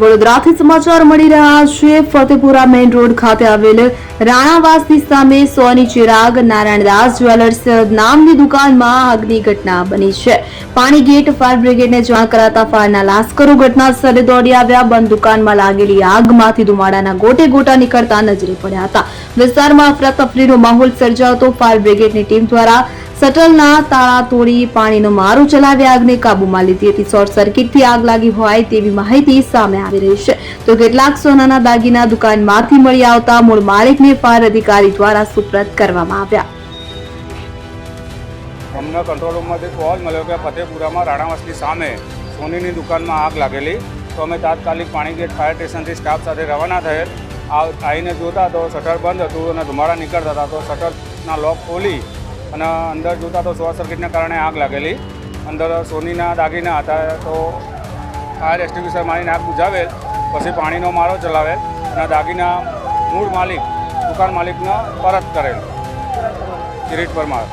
વડોદરાથી સમાચાર મળી રહ્યા છે. ફતેપુરા મેઇન રોડ ખાતે આવેલ રાણાવાસની સામે સોની ચિરાગ, નારાયણદાસ જ્વેલર્સ નામની દુકાનમાં આગની ઘટના બની છે. પાણી ગેટ, ફાયર બ્રિગેડને જાણ કરાતા ફાયરના લાશ્કરો ઘટના સ્થળે દોડી આવ્યા. બંધ દુકાનમાં લાગેલી આગમાંથી ધુમાડાના ગોટે ગોટા નીકળતા નજરે પડ્યા હતા. વિસ્તારમાં અફરાતફરીનો માહોલ સર્જાતો ફાયર બ્રિગેડની ટીમ દ્વારા શટલના તાળા તોડી પાણીનો મારો ચલાવી આગને કાબૂમાં લીધી હતી. શોર્ટ સર્કિટથી આગ લાગી હોય તેવી માહિતી સામે આવી રહી છે. તો કેટલાક સોનાના દાગીના દુકાનમાંથી મળી આવતા મૂળ માલિકને ફાયર અધિકારી દ્વારા સુપ્રત કરવામાં આવ્યા. અમને કંટ્રોલ રૂમમાંથી કોલ મળ્યો કે ફતેપુરામાં રાણાવાસની સામે સોનીની દુકાનમાં આગ લાગેલી. તો અમે તાત્કાલિક પાણીગેટ ફાયર સ્ટેશનથી સ્ટાફ સાથે રવાના થયેલ. આવીને જોતા તો શટર બંધ હતું અને ધુમાડા નીકળતા હતા તો શટરના લોક ખોલી અને અંદર જોતા તો શોર્ટ સર્કિટને કારણે આગ લાગેલી. અંદર સોનીના દાગીના હતા, તો ફાયર એક્સ્ટિંગ્વિશર મારીને આગ બુઝાવેલ પછી પાણીનો મારો ચલાવેલ અને દાગીના મૂળ માલિક, દુકાન માલિકને પરત કરેલ. કિરીટ પરમાર.